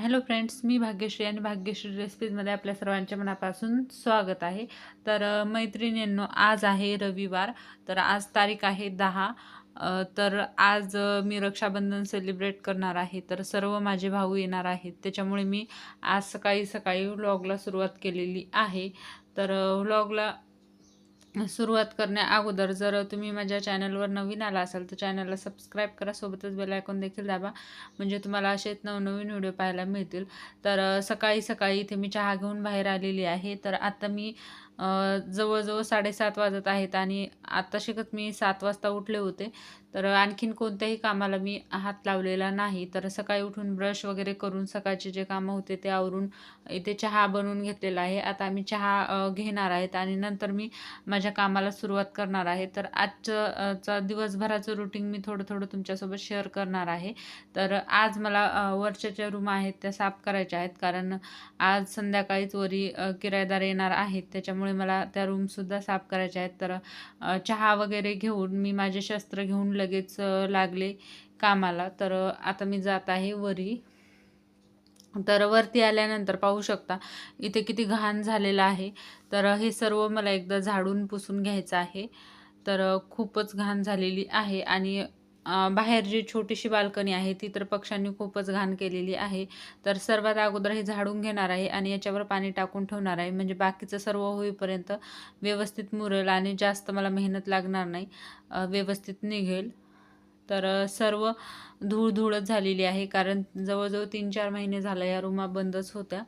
Hello friends मी भाग्यश्री आणि भाग्यश्री रेसिपीजमध्ये आपल्या सर्वांच्या मनापासून स्वागत आहे. तर मैत्रिणींनो आज आहे रविवार तर आज तारीख आहे दहा तर आज मी रक्षाबंधन सेलिब्रेट करणार आहे. तर सर्व माझे भाऊ येणार आहेत. त्याच्यामुळे मी आज सकाळी सकाळी व्लॉगला सुरुवात केलेली आहे. तर व्लॉगला सुरुवात करण्या अगोदर जर तुम्ही माझ्या चॅनलवर नवीन आला असाल तर चॅनलला सबस्क्राईब करा सोबतच बेल आयकॉन देखील दाबा. म्हणजे तुम्हाला असेच नवनवीन व्हिडिओ पाहायला मिळतील. तर सकाळी सकाळी इथे मी चहा घेऊन बाहेर आलेली आहे. तर आता मी जवळजवळ साडेसात वाजत आहेत आणि आत्ता शिकत मी सात वाजता उठले होते. तर आणखीन कोणत्याही कामाला मी हात लावलेला नाही. तर सकाळी उठून ब्रश वगैरे करून सकाळचे जे कामं होते ते आवरून इथे चहा बनवून घेतलेला आहे. आता मी चहा घेणार आहेत आणि नंतर मी माझ्या माझ्या कामाला सुरुवात करणार आहे. तर आजचं चा दिवसभराचं रुटीन मी थोडं थोडं तुमच्यासोबत शेअर करणार आहे. तर आज मला वरच्या ज्या रूम आहेत त्या साफ करायच्या आहेत. कारण आज संध्याकाळीच वरी किरायदार येणार आहेत. त्याच्यामुळे मला त्या रूमसुद्धा साफ करायच्या आहेत. तर चहा वगैरे घेऊन मी माझे शस्त्र घेऊन लगेच लागले कामाला. तर आता मी जात आहे वरी. तर वरती आल्यानंतर पाहू शकता इथे किती घाण झालेलं आहे. तर हे सर्व मला एकदा झाडून पुसून घ्यायचं आहे. तर खूपच घाण झालेली आहे आणि बाहेर जी छोटीशी बाल्कनी आहे ती तर पक्ष्यांनी खूपच घाण केलेली आहे. तर सर्वात अगोदर हे झाडून घेणार आहे आणि याच्यावर पाणी टाकून ठेवणार आहे. म्हणजे बाकीचं सर्व होईपर्यंत व्यवस्थित मुरेल आणि जास्त मला मेहनत लागणार नाही. व्यवस्थित निघेल. तर सर्व धूळ धूळच झालेली आहे. कारण जवळजवळ तीन चार महिने झालं या रूमा बंदच होत्या.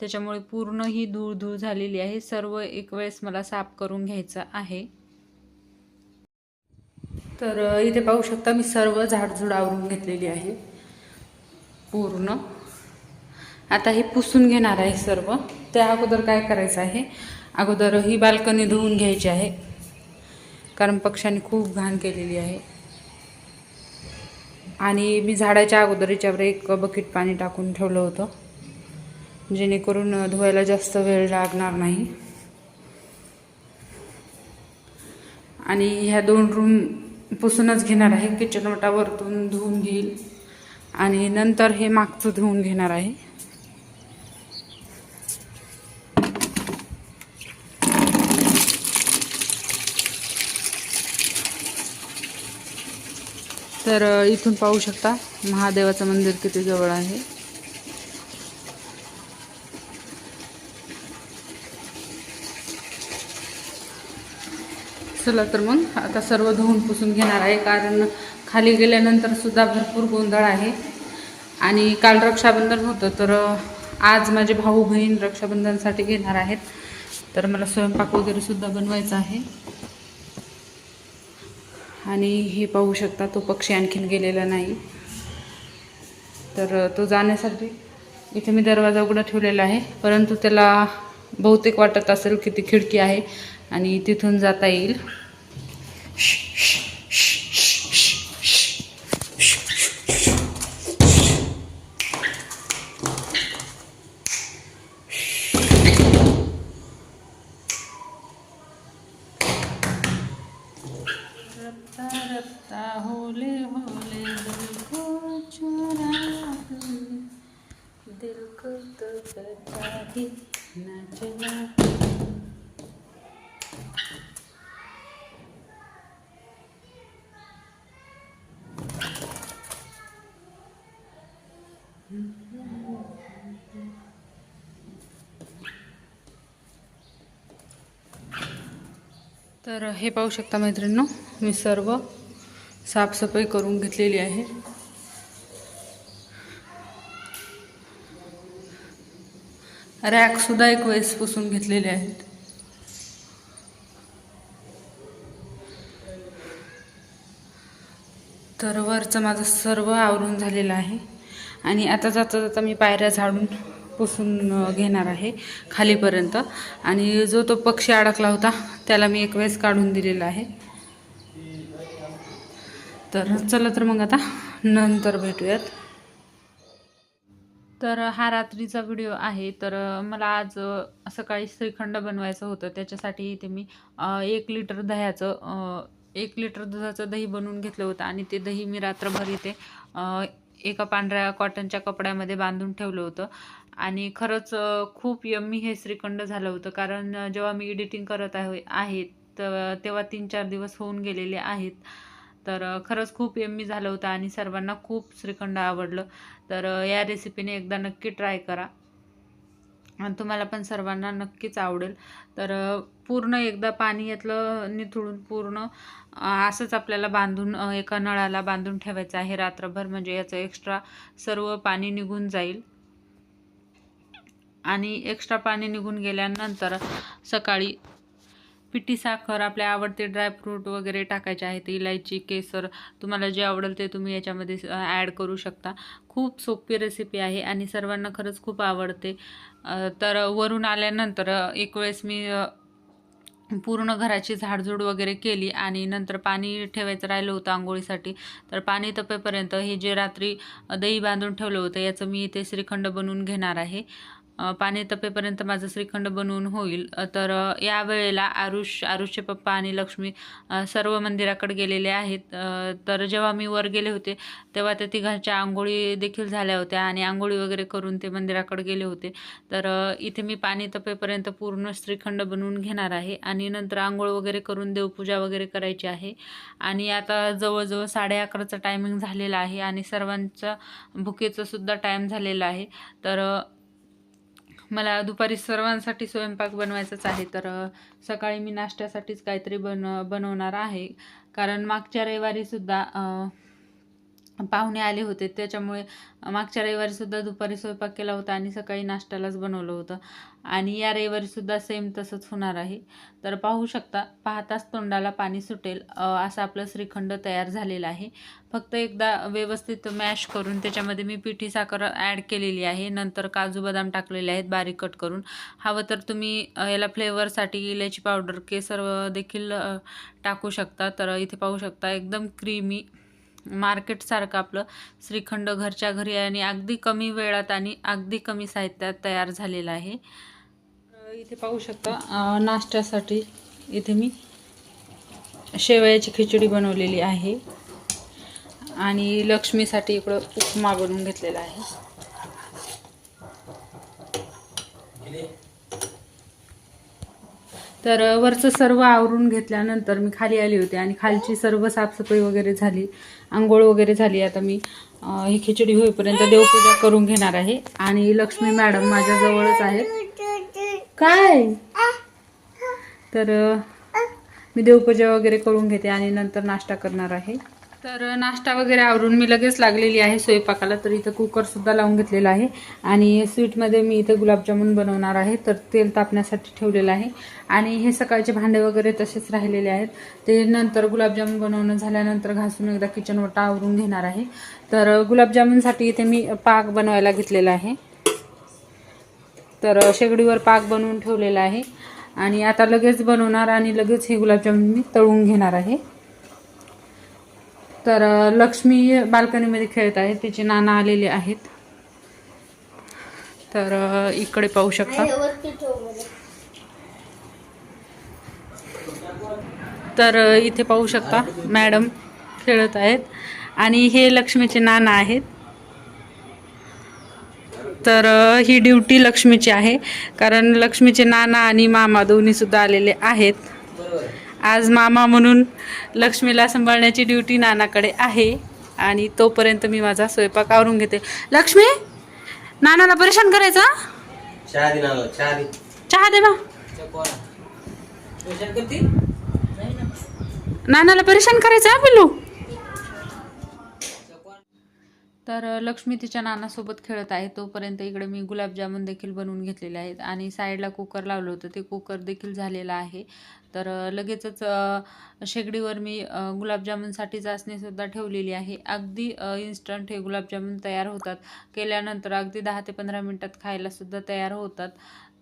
त्याच्यामुळे पूर्ण ही धूळ धूळ झालेली आहे. सर्व एक वेळेस मला साफ करून घ्यायचं आहे. तर इथे पाहू शकता मी सर्व झाडझूड आवरून घेतलेली आहे. पूर्ण. आता हे पुसून घेणार आहे सर्व. त्या अगोदर काय करायचं आहे? अगोदर ही बाल्कनी धुवून घ्यायची आहे. कारण पक्ष्यांनी खूप घाण केलेली आहे. आणि मी झाडाच्या अगोदर याच्यावर एक बकेट पाणी टाकून ठेवलं होतं. जेणेकरून धुवायला जास्त वेळ लागणार नाही. आणि ह्या दोन रूम पुसूनच घेणार आहे. किचनवटावरतून धुवून घेईल. आणि नंतर हे मागचं धुवून घेणार आहे. तर इथून पाहू शकता महादेवाचं मंदिर किती जवळ आहे. चला तर मग आता सर्व धुवून पुसून घेणार आहे कारण खाली गेल्यानंतर सुद्धा भरपूर गोंधळ आहे. आणि काल रक्षाबंधन होतं तर आज माझे भाऊ बहीण रक्षाबंधनसाठी घेणार आहेत. तर मला स्वयंपाक वगैरे सुद्धा बनवायचा आहे. आणि हे पाहू शकता तो पक्षी आणखीन गेलेला नाही. तर तो जाण्यासाठी इथे मी दरवाजा उघडा ठेवलेला आहे. परंतु त्याला बहुतेक वाटत असेल की ती खिडकी आहे आणि तिथून जाता येईल रफ्ता रफ्ता होले होले दिल को चुरा ले, दिल को तो पता ही न चला तर हे पाहू शकता मैत्रिणींनो मी सर्व साफसफाई करून घेतलेली आहे. रॅकसुद्धा एक वेळेस पुसून घेतलेले आहेत. तर वरचं माझं सर्व आवरून झालेलं आहे. आणि आता जाता जाता मी पायऱ्या झाडून पुसून घेणार आहे खालीपर्यंत. आणि जो तो पक्षी अडकला होता त्याला मी एक वेळेस काढून दिलेला आहे. तर चला तर मग आता नंतर भेटूयात. तर हा रात्रीचा व्हिडिओ आहे. तर मला आज सकाळी श्रीखंड बनवायचं होतं. त्याच्यासाठी इथे मी एक लिटर दह्याचं एक लिटर दुधाचं दही बनवून घेतलं होतं. आणि ते दही मी रात्रभर इथे एका पांढऱ्या कॉटनच्या कपड्यामध्ये बांधून ठेवलं होतं. आणि खरंच खूप यम्मी हे श्रीखंड झालं होतं. कारण जेव्हा मी एडिटिंग करत आहे आहे तर तेव्हा तीन चार दिवस होऊन गेलेले आहेत. तर खरंच खूप यम्मी झालं होतं आणि सर्वांना खूप श्रीखंड आवडलं. तर या रेसिपीने एकदा नक्की ट्राय करा. आणि तुम्हाला पण सर्वांना नक्कीच आवडेल. तर पूर्ण एकदा पाणी यातलं निथळून पूर्ण असंच आपल्याला बांधून एका नळाला बांधून ठेवायचं आहे. रात्रभर म्हणजे याचं एक्स्ट्रा सर्व पाणी निघून जाईल. आणि एक्स्ट्रा पाणी निघून गेल्यानंतर सकाळी पिठी साखर आपले आवडते ड्रायफ्रूट वगैरे टाकायचे आहेत इलायची केसर तुम्हाला जे आवडेल ते तुम्ही याच्यामध्ये ॲड करू शकता. खूप सोपी रेसिपी आहे आणि सर्वांना खरंच खूप आवडते. तर वरून आल्यानंतर एक वेळेस मी पूर्ण घराची झाडझूड वगैरे केली आणि नंतर पाणी ठेवायचं राहिलं होतं आंघोळीसाठी. तर पाणी तपेपर्यंत हे जे रात्री दही बांधून ठेवलं होतं याचं मी इथे श्रीखंड बनवून घेणार आहे. पाणी तपेपर्यंत माझं श्रीखंड बनवून होईल. तर यावेळेला या वेळेला आरुष आरुषचे पप्पा आणि लक्ष्मी सर्व मंदिराकडे गेलेले आहेत. तर जेव्हा मी वर गेले होते तेव्हा त्या तिघांच्या आंघोळी देखील झाल्या होत्या आणि आंघोळी वगैरे करून ते मंदिराकडे गेले होते. तर इथे मी पाणी तपेपर्यंत पूर्ण श्रीखंड बनवून घेणार आहे आणि नंतर आंघोळ वगैरे करून देवपूजा वगैरे करायची आहे. आणि आता जवळजवळ साडे अकराचा टायमिंग झालेला आहे आणि सर्वांचा भुकेचं सुद्धा टाईम झालेला आहे. तर मला दुपारी सर्वांसाठी स्वयंपाक बनवायचाच आहे तर सकाळी मी नाश्त्यासाठीच काहीतरी बन बनवणार आहे. कारण मागच्या रविवारीसुद्धा पाहुणे आले होते. त्याच्यामुळे मागच्या रविवारीसुद्धा दुपारी स्वयंपाक केला होता आणि सकाळी नाश्त्यालाच बनवलं होतं. आणि या रविवारीसुद्धा सेम तसंच होणार आहे. तर पाहू शकता पाहताच तोंडाला पाणी सुटेल असं आपलं श्रीखंड तयार झालेलं आहे. फक्त एकदा व्यवस्थित मॅश करून त्याच्यामध्ये मी पिठी साखर ॲड केलेली आहे. नंतर काजू बदाम टाकलेले आहेत बारीक कट करून. हवं तर तुम्ही याला फ्लेवरसाठी इलायची पावडर केसर देखील टाकू शकता. तर इथे पाहू शकता एकदम क्रीमी मार्केटसारखं आपलं श्रीखंड घरच्या घरी आणि अगदी कमी वेळात आणि अगदी कमी साहित्यात तयार झालेलं आहे. इथे पाहू शकता नाश्त्यासाठी इथे मी शेवयाची खिचडी बनवलेली आहे. आणि लक्ष्मीसाठी इकडं उपमा बनवून घेतलेला आहे. तर वरचं सर्व आवरून घेतल्यानंतर मी खाली आली होते आणि खालची सर्व साफसफाई वगैरे झाली. आंघोळ वगैरे झाली. आता मी ही खिचडी होईपर्यंत देवपूजा करून घेणार आहे. आणि लक्ष्मी मॅडम माझ्याजवळच आहेत. काय? तर मी देवपूजा वगैरे करून घेते आणि नंतर नाश्ता करणार आहे. तर नाश्ता वगैरे आवरून मी लगेच लागलेली आहे स्वयंपाकाला तर इथं कुकरसुद्धा लावून घेतलेला आहे. आणि स्वीटमध्ये मी इथं गुलाबजामुन बनवणार आहे तर तेल तापण्यासाठी ठेवलेलं आहे. आणि हे सकाळचे भांडे वगैरे तसेच राहिलेले आहेत. ते नंतर गुलाबजामुन बनवणं झाल्यानंतर घासून एकदा किचन वटा आवरून घेणार आहे. तर गुलाबजामुनसाठी इथे मी पाक बनवायला घेतलेला आहे. तर शेगडीवर पाक बनवून ठेवलेला आहे. आणि आता लगेच बनवणार आणि लगेच हे गुलाबजामुन मी तळून घेणार आहे. तर लक्ष्मी बाल्कनीमध्ये खेळत आहे तिचे नाना आलेले आहेत. तर इकडे पाहू शकता. तर इथे पाहू शकता. मॅडम खेळत आहेत. आणि हे लक्ष्मीचे नाना आहेत. तर ही ड्युटी लक्ष्मीची आहे. कारण लक्ष्मीचे नाना आणि मामा दोन्ही सुद्धा आलेले आहेत. आज मामा म्हणून लक्ष्मीला सांभाळण्याची ड्युटी नानाकडे आहे. आणि तोपर्यंत मी माझा स्वयंपाक आवरून घेते. लक्ष्मी नानाला परेशान करायचं? चहा दे नाला चहा दे. चहा दे बा. नानाला परेशान करायचं पिल्लू? तर लक्ष्मी तिच्या नानासोबत खेळत आहे. तोपर्यंत इकडे मी गुलाबजामुन देखील बनवून घेतलेले आहेत. आणि साईडला कुकर लावलं होतं. ते कुकर देखील झालेलं आहे. तर लगेचच शेगडीवर मी गुलाबजामुनसाठी चाचणीसुद्धा ठेवलेली आहे. अगदी इन्स्टंट हे गुलाबजामुन तयार होतात. केल्यानंतर अगदी दहा ते पंधरा मिनटात खायलासुद्धा तयार होतात.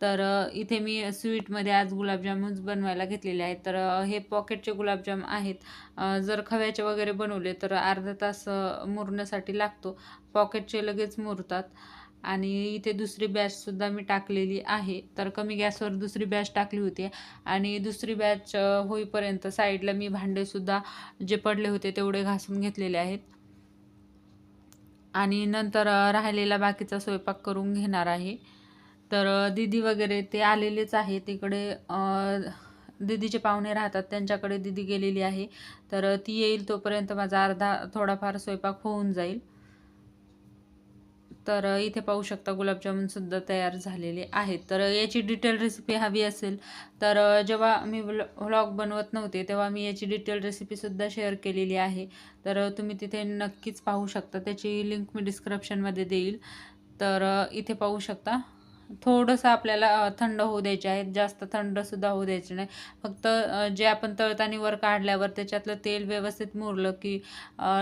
तर इथे मी स्वीटमध्ये आज गुलाबजामुन्स बनवायला घेतलेले आहेत. तर हे पॉकेटचे गुलाबजाम आहेत. जर खव्याचे वगैरे बनवले तर अर्धा तास मुरण्यासाठी लागतो. पॉकेटचे लगेच मुरतात. आणि इथे दुसरी बॅचसुद्धा मी टाकलेली आहे. तर कमी गॅसवर दुसरी बॅच टाकली होती. आणि दुसरी बॅच होईपर्यंत साईडला मी भांडेसुद्धा जे पडले होते तेवढे घासून घेतलेले आहेत. आणि नंतर राहिलेला बाकीचा स्वयंपाक करून घेणार आहे. तर दीदी वगैरे ते आलेलेच आहे तिकडे दीदीचे पाहुणे राहतात. त्यांच्याकडे दीदी गेलेली आहे. तर ती येईल तोपर्यंत माझा अर्धा थोडाफार स्वयंपाक होऊन जाईल. तर इथे पाहू शकता गुलाबजामुनसुद्धा तयार झालेले आहेत. तर याची डिटेल रेसिपी हवी असेल तर जेव्हा मी व्लॉग बनवत नव्हते तेव्हा मी याची डिटेल रेसिपीसुद्धा शेअर केलेली आहे. तर तुम्ही तिथे नक्कीच पाहू शकता. त्याची लिंक मी डिस्क्रिप्शनमध्ये देईल. तर इथे पाहू शकता. थोडंसं आपल्याला थंड होऊ द्यायचे आहेत. जास्त थंडसुद्धा होऊ द्यायचे नाही. फक्त जे आपण तळताना वर काढल्यावर त्याच्यातलं तेल व्यवस्थित मुरलं की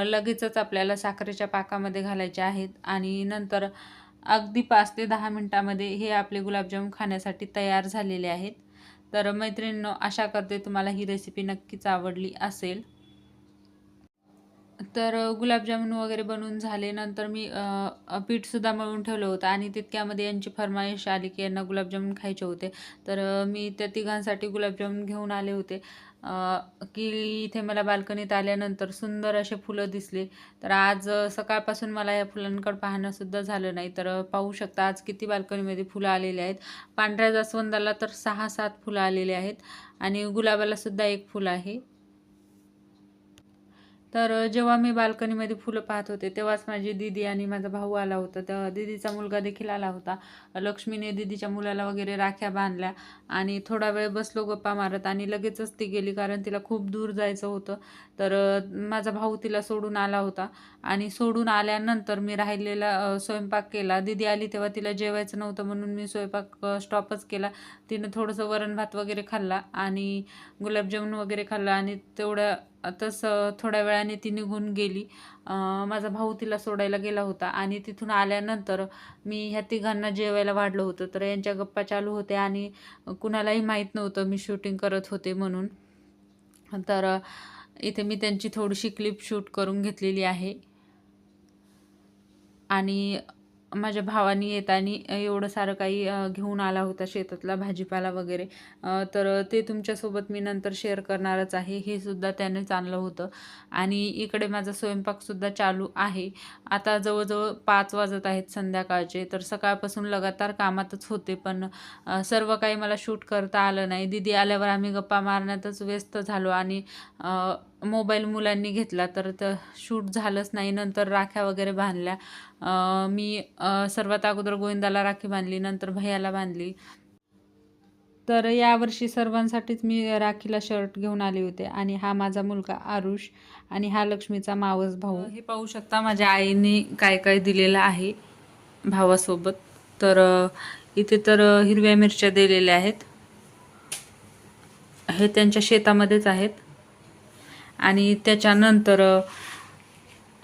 लगेचच आपल्याला साखरेच्या पाकामध्ये घालायचे आहेत. आणि नंतर अगदी पाच ते दहा मिनटामध्ये हे आपले गुलाबजाम खाण्यासाठी तयार झालेले आहेत. तर मैत्रिणींनो आशा करते तुम्हाला ही रेसिपी नक्कीच आवडली असेल. तर गुलाबजामुन वगैरे बनवून झाले नंतर मी पीठसुद्धा मळून ठेवलं होतं आणि तितक्यामध्ये यांची फरमाईश आली की यांना गुलाबजामुन खायचे होते. तर मी त्या तिघांसाठी गुलाबजामुन घेऊन आले होते. की इथे मला बाल्कनीत आल्यानंतर सुंदर असे फुलं दिसले. तर आज सकाळपासून मला या फुलांकडे पाहणंसुद्धा झालं नाही. तर पाहू शकता आज किती बाल्कनीमध्ये फुलं आलेली आहेत. पांढऱ्या जास्वंदाला तर सहा सात फुलं आलेली आहेत आणि गुलाबालासुद्धा एक फुलं आहे. तर जेव्हा मी बाल्कनीमध्ये फुलं पाहत होते तेव्हाच माझी दीदी आणि माझा भाऊ आला होता. तर दीदीचा मुलगा देखील आला होता. लक्ष्मीने दीदीच्या मुलाला वगैरे राख्या बांधल्या आणि थोडा वेळ बसलो गप्पा मारत आणि लगेचच ती गेली कारण तिला खूप दूर जायचं होतं. तर माझा भाऊ तिला सोडून आला होता आणि सोडून आल्यानंतर मी राहिलेला स्वयंपाक केला. दीदी आली तेव्हा तिला जेवायचं नव्हतं म्हणून मी स्वयंपाक स्टॉपच केला. तिनं थोडंसं वरण भात वगैरे खाल्ला आणि गुलाबजामुन वगैरे खाल्ला आणि तेवढ्या तसं थोड्या वेळाने ती निघून गेली. माझा भाऊ तिला सोडायला गेला होता आणि तिथून आल्यानंतर मी ह्या तिघांना जेवायला वाढलं होतं. तर यांच्या गप्पा चालू होत्या आणि कुणालाही माहीत नव्हतं मी शूटिंग करत होते म्हणून. तर इथे मी त्यांची थोडीशी क्लिप शूट करून घेतलेली आहे. आणि माझ्या भावानी येताना एवढं सारं काही घेऊन आला होता शेतातला भाजीपाला वगैरे. तर ते तुमच्यासोबत मी नंतर शेअर करणारच आहे. हे सुद्धा त्यानेच आणलं होतं. आणि इकडे माझा स्वयंपाकसुद्धा चालू आहे. आता जवळजवळ पाच वाजत आहेत संध्याकाळचे. तर सकाळपासून लगातार कामातच होते पण सर्व काही मला शूट करता आलं नाही. दिदी आल्यावर आम्ही गप्पा मारण्यातच व्यस्त झालो आणि मोबाईल मुलांनी घेतला तर तर शूट झालंच नाही. नंतर राख्या वगैरे बांधल्या. मी सर्वात अगोदर गोविंदाला राखी बांधली नंतर भैयाला बांधली. तर यावर्षी सर्वांसाठीच मी राखीला शर्ट घेऊन आले होते आणि हा माझा मुलगा आरुष आणि हा लक्ष्मीचा मावस भाऊ. हे पाहू शकता माझ्या आईने काय काय दिलेलं आहे भावासोबत. तर इथे तर हिरव्या मिरच्या दिलेल्या आहेत. हे त्यांच्या शेतामध्येच आहेत. आणि त्याच्यानंतर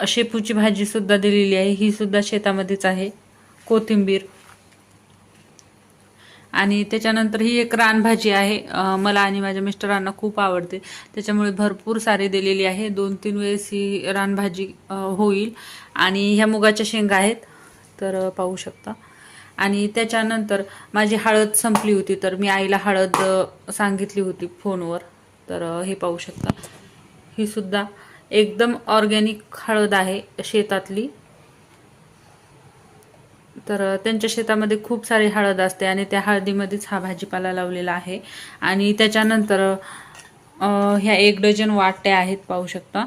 शेपूची भाजीसुद्धा दिलेली आहे. ही सुद्धा शेतामध्येच आहे. कोथिंबीर. आणि त्याच्यानंतर ही एक रानभाजी आहे. मला आणि माझ्या मिस्टरांना खूप आवडते. त्याच्यामुळे भरपूर सारी दिलेली आहे. दोन तीन वेळेस ही रानभाजी होईल. आणि ह्या मुगाच्या शेंगा आहेत. तर पाहू शकता. आणि त्याच्यानंतर माझी हळद संपली होती. तर मी आईला हळद सांगितली होती फोनवर. तर हे पाहू शकता. ही सुद्धा एकदम ऑर्गॅनिक हळद आहे शेतातली. तर त्यांच्या शेतामध्ये खूप सारी हळद असते आणि त्या हळदीमध्येच हा भाजीपाला लावलेला आहे. आणि त्याच्यानंतर ह्या एक डझन वाट्या आहेत पाहू शकता.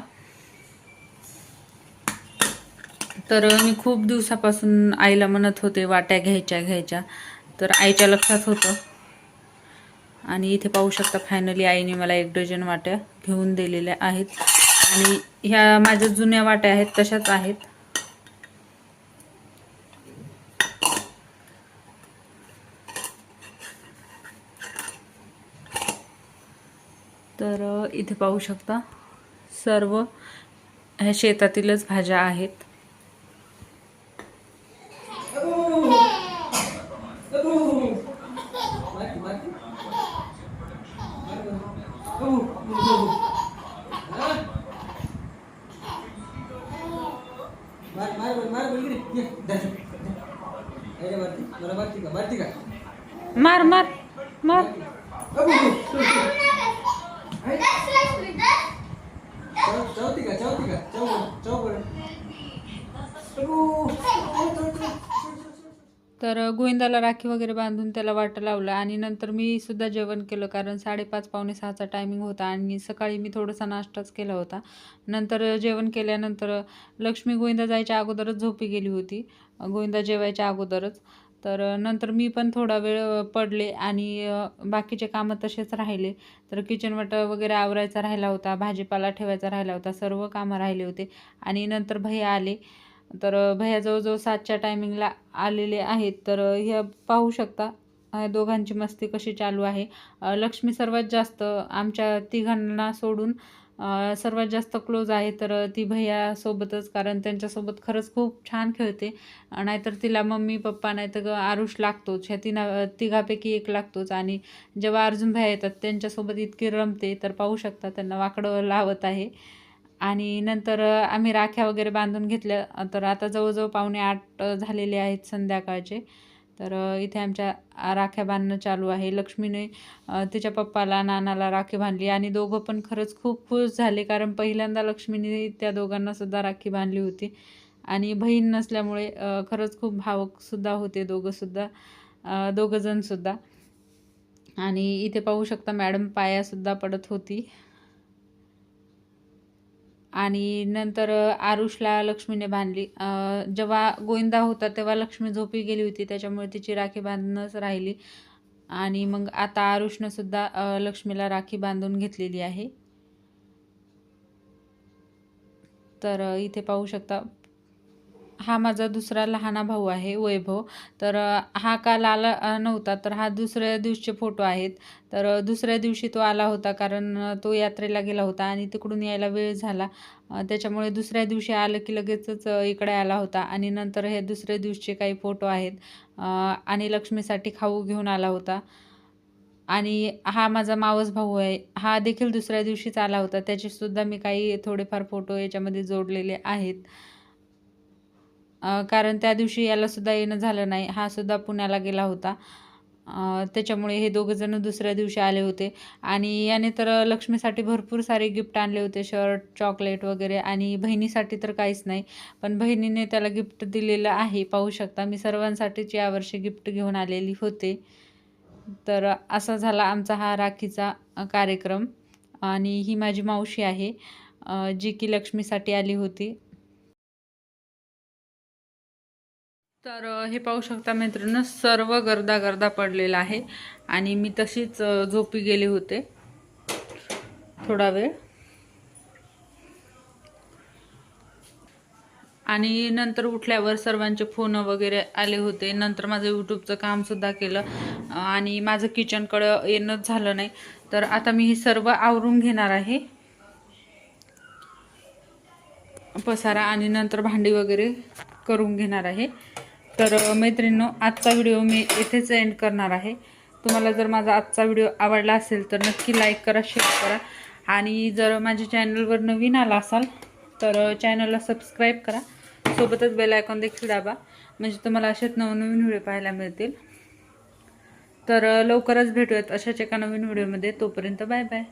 तर मी खूप दिवसापासून आईला म्हणत होते वाट्या घ्यायच्या घ्यायच्या. तर आईच्या लक्षात होतं. आणि इथे पाहू शकता फायनली आईने मला एक डझन वाट्या घेऊन दिलेल्या आहेत. आणि ह्या माझ्या जुन्या वाट्या आहेत तशाच आहेत. तर इथे पाहू शकता सर्व ह्या शेतातीलच भाज्या आहेत. मार मार मार. तर गोविंदाला राखी वगैरे बांधून त्याला वाटं लावलं आणि नंतर मी सुद्धा जेवण केलं कारण साडेपाच पावणे सहाचा टायमिंग होता आणि सकाळी मी थोडासा नाश्ताच केला होता. नंतर जेवण केल्यानंतर लक्ष्मी गोविंदा जायच्या अगोदरच झोपी गेली होती. गोविंदा जेवायच्या अगोदरच. तर नंतर मी पण थोडा वेळ पडले आणि बाकीचे कामं तसेच राहिले. तर किचन वाट वगैरे आवरायचा राहिला होता भाजीपाला ठेवायचा राहिला होता सर्व कामं राहिले होते आणि नंतर भैया आले. तर भैया जवळजवळ सातच्या टायमिंगला आलेले आहेत. तर हे पाहू शकता ह्या दोघांची मस्ती कशी चालू आहे. लक्ष्मी सर्वात जास्त आमच्या तिघांना सोडून सर्वात जास्त क्लोज आहे तर ती भैयासोबतच कारण त्यांच्यासोबत खरंच खूप छान खेळते. नाहीतर तिला मम्मी पप्पा नाहीतर ग आरुष लागतोच. ह्या तिना तिघापैकी एक लागतोच. आणि जेव्हा अर्जुन भैया येतात त्यांच्यासोबत इतकी रमते तर पाहू शकता त्यांना वाकडं लावत आहे. आणि नंतर आम्ही राख्या वगैरे बांधून घेतल्या. तर आता जवळजवळ पावणे आठ झालेले आहेत संध्याकाळचे. तर इथे आमच्या राख्या बांधणं चालू आहे. लक्ष्मीने तिच्या पप्पाला नानाला राखी बांधली आणि दोघं पण खरंच खूप खुश झाले कारण पहिल्यांदा लक्ष्मीने त्या दोघांना सुद्धा राखी बांधली होती. आणि बहीण नसल्यामुळे खरंच खूप भावकसुद्धा होते दोघंसुद्धा दोघंजणसुद्धा आणि इथे पाहू शकता मॅडम पायासुद्धा पडत होती. आणि नंतर आरुषला लक्ष्मीने बांधली. जेव्हा गोविंदा होता तेव्हा लक्ष्मी झोपी गेली होती त्याच्यामुळे तिची राखी बांधणंच राहिली. आणि मग आता आरुषनं सुद्धा लक्ष्मीला राखी बांधून घेतलेली आहे. तर इथे पाहू शकता हा माझा दुसरा लहाना भाऊ आहे वैभव. तर हा काल आला नव्हता तर हा दुसऱ्या दिवशीचे फोटो आहेत. तर दुसऱ्या दिवशी तो आला होता कारण तो यात्रेला गेला होता आणि तिकडून यायला वेळ झाला. त्याच्यामुळे दुसऱ्या दिवशी आलं की लगेचच इकडे आला होता आणि नंतर हे दुसऱ्या दिवशीचे काही फोटो आहेत. आणि लक्ष्मीसाठी खाऊ घेऊन आला होता. आणि हा माझा मावस भाऊ आहे. हा देखील दुसऱ्या दिवशीच आला होता. त्याचेसुद्धा मी काही थोडेफार फोटो याच्यामध्ये जोडलेले आहेत. कारण त्या दिवशी याला सुद्धा येणं झालं नाही. हा सुद्धा पुण्याला गेला होता. त्याच्यामुळे हे दोघंजण दुसऱ्या दिवशी आले होते. आणि याने तर लक्ष्मीसाठी भरपूर सारे गिफ्ट आणले होते. शर्ट चॉकलेट वगैरे आणि बहिणीसाठी तर काहीच नाही. पण बहिणीने त्याला गिफ्ट दिलेलं आहे. पाहू शकता मी सर्वांसाठीच यावर्षी गिफ्ट घेऊन आलेली होते. तर असा झाला आमचा हा राखीचा कार्यक्रम. आणि ही माझी मावशी आहे जी की लक्ष्मीसाठी आली होती. तर हे पाहू शकता मैत्रिणी सर्व गर्दा गर्दा पडलेला आहे. आणि मी तशीच झोपी गेले होते. थोडा वेळ. आणि नंतर उठल्यावर सर्वांचे फोन वगैरे आले होते. नंतर माझं यूट्यूबचं कामसुद्धा केलं. आणि माझं किचनकडं येणंच झालं नाही. तर आता मी हे सर्व आवरून घेणार आहे. पसारा आणि नंतर भांडी वगैरे करून घेणार आहे. तर मैत्रिणींनो आजचा व्हिडिओ मी इथेच एंड करणार आहे. तुम्हाला जर माझा आजचा व्हिडिओ आवडला असेल तर नक्की लाईक करा शेअर करा. आणि जर माझ्या चॅनलवर नवीन आला असाल तर चॅनलला सबस्क्राईब करा. सोबतच बेल आयकॉन देखील दाबा. म्हणजे तुम्हाला असेच नवनवीन व्हिडिओ पाहायला मिळतील. तर लवकरच भेटूयात अशाच एका नवीन व्हिडिओमध्ये. तोपर्यंत बाय बाय